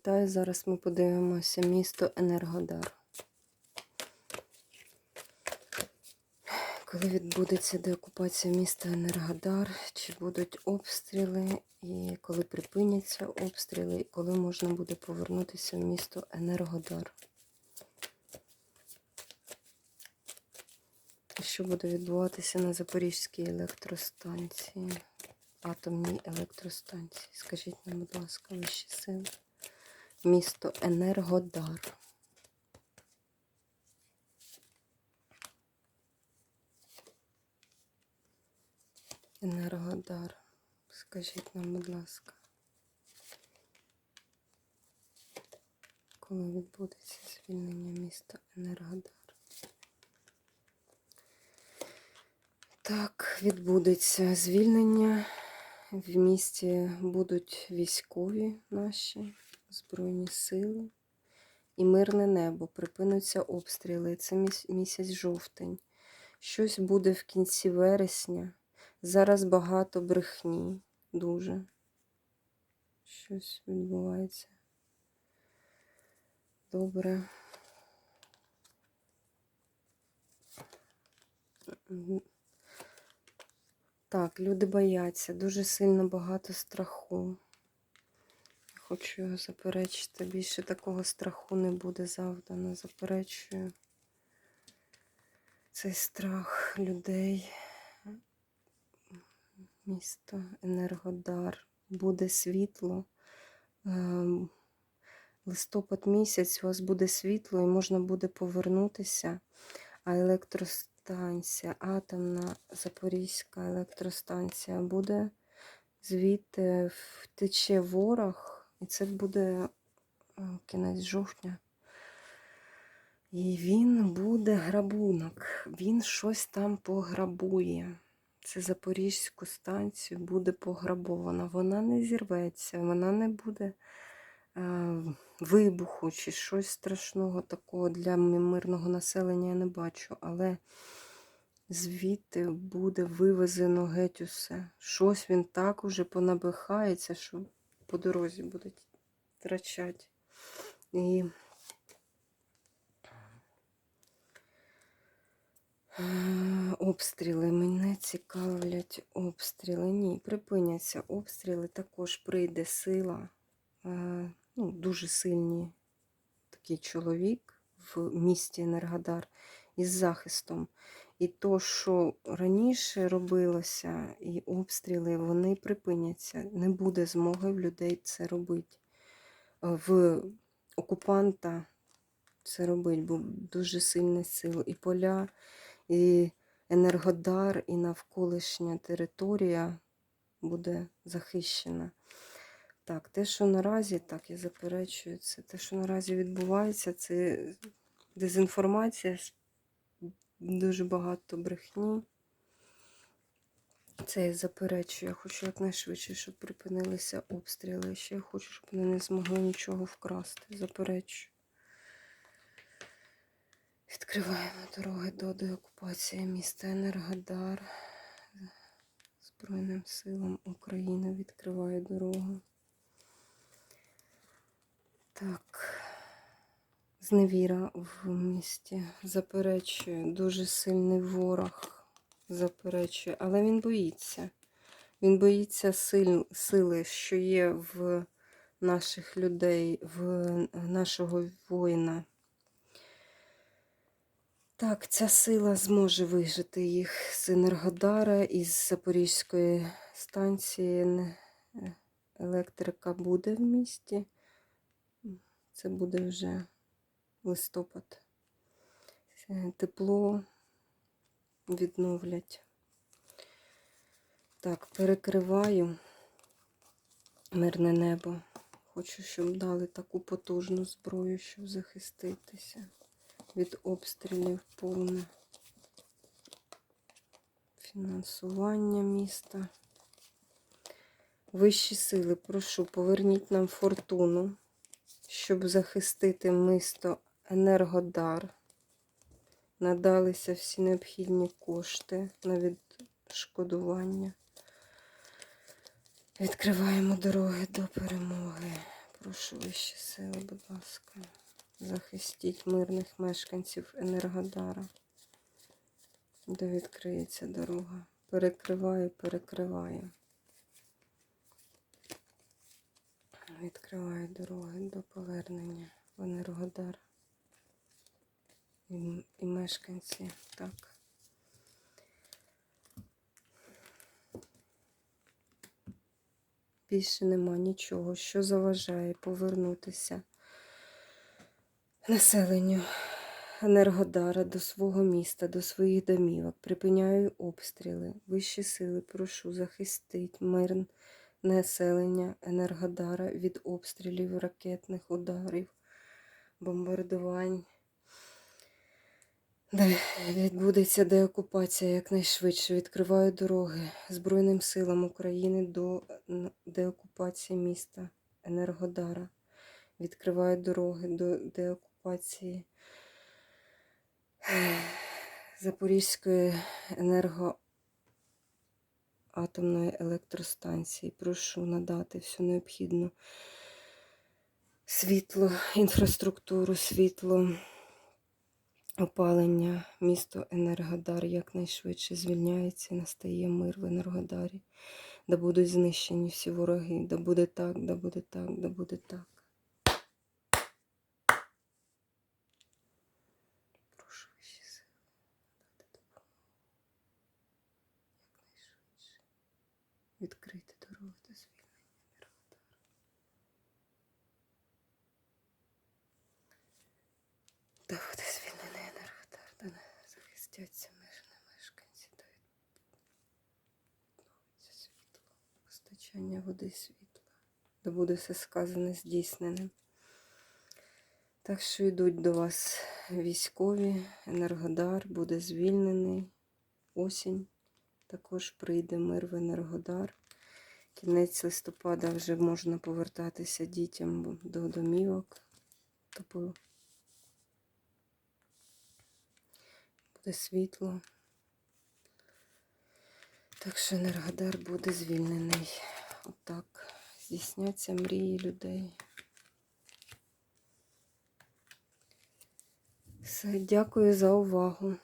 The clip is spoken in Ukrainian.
вітаю. Зараз ми подивимося місто Енергодар. Коли відбудеться деокупація міста Енергодар, чи будуть обстріли, і коли припиняться обстріли, і коли можна буде повернутися в місто Енергодар. Що буде відбуватися на Запорізькій електростанції, атомній електростанції? Скажіть нам, будь ласка, вищі сили. Місто Енергодар. Енергодар. Скажіть нам, будь ласка. Коли відбудеться звільнення міста Енергодар? Так, відбудеться звільнення. В місті будуть військові наші Збройні сили і мирне небо. Припинуться обстріли. Це місяць жовтень. Щось буде в кінці вересня. Зараз багато брехні. Дуже. Щось відбувається. Добре. Так, люди бояться, дуже сильно багато страху. Хочу його заперечити. Більше такого страху не буде завдано. Заперечую цей страх людей. Місто Енергодар. Буде світло. Ем, Листопад місяць у вас буде світло і можна буде повернутися. А електростанція, атомна Запорізька електростанція буде звідти втече ворог, і це буде е, кінець жовтня. І він буде грабунок, він щось там пограбує. Це Запорізьку станцію буде пограбована. Вона не зірветься, вона не буде е, вибуху чи щось страшного такого для мирного населення я не бачу. Але звідти буде вивезено геть усе. Щось він так уже понабихається, що по дорозі будуть втрачати. І Обстріли мене цікавлять обстріли. Ні, припиняться обстріли. Також прийде сила, е, ну, дуже сильний такий чоловік в місті Енергодар із захистом. І то, що раніше робилося, і обстріли, вони припиняться. Не буде змоги в людей це робити. Е, В окупанта це робить, бо дуже сильна сила. І поля, і Енергодар, і навколишня територія буде захищена. Так, те, що наразі, так, я заперечую, це те, що наразі відбувається, це дезінформація, дуже багато брехні. Це я заперечую. Я хочу якнайшвидше, щоб припинилися обстріли. Ще хочу, щоб вони не змогли нічого вкрасти. Заперечую. Відкриваємо дороги до деокупації міста Енергодар. Збройним силам України відкриває дорогу. Так. Зневіра в місті заперечує. Дуже сильний ворог заперечує, але він боїться. Він боїться сил, сили, що є в наших людей, в нашого воїна. Так, ця сила зможе вижити їх з Енергодара із Запорізької станції. Е, Електрика буде в місті. Це буде вже листопад. Е, Тепло відновлять. Так, перекриваю мирне небо. Хочу, щоб дали таку потужну зброю, щоб захиститися від обстрілів повне фінансування міста. Вищі сили, прошу, поверніть нам фортуну, щоб захистити місто Енергодар. Надалися всі необхідні кошти на відшкодування. Відкриваємо дороги до перемоги. Прошу вищі сили, будь ласка. Захистіть мирних мешканців Енергодара, де відкриється дорога. Перекриваю, перекриваю. Відкриваю дороги до повернення в Енергодар. І, мешканці, так. Більше нема нічого, що заважає повернутися населенню Енергодара до свого міста, до своїх домівок. Припиняю обстріли. Вищі сили, прошу, захистить мирне населення Енергодара від обстрілів, ракетних ударів, бомбардувань. Де відбудеться деокупація якнайшвидше. Відкриваю дороги Збройним силам України до деокупації міста Енергодара. Відкриваю дороги до деокупації Запорізької енергоатомної електростанції. Прошу надати всю необхідну світло, інфраструктуру, світло опалення, місто Енергодар якнайшвидше звільняється настає мир в Енергодарі, де будуть знищені всі вороги, да буде так, да буде так, да буде так. Відкрити дорогу до звільнення Енергодара. Да буде звільнений Енергодар, да не захистяться мирні мешканці, да відновиться світло, постачання води світла, да буде все сказане здійсненим. Так що йдуть до вас військові, Енергодар буде звільнений, осінь. Також прийде мир в Енергодар. Кінець листопада вже можна повертатися дітям до домівок. Тобто буде світло. Так що Енергодар буде звільнений. Отак здійсняться мрії людей. Все, дякую за увагу.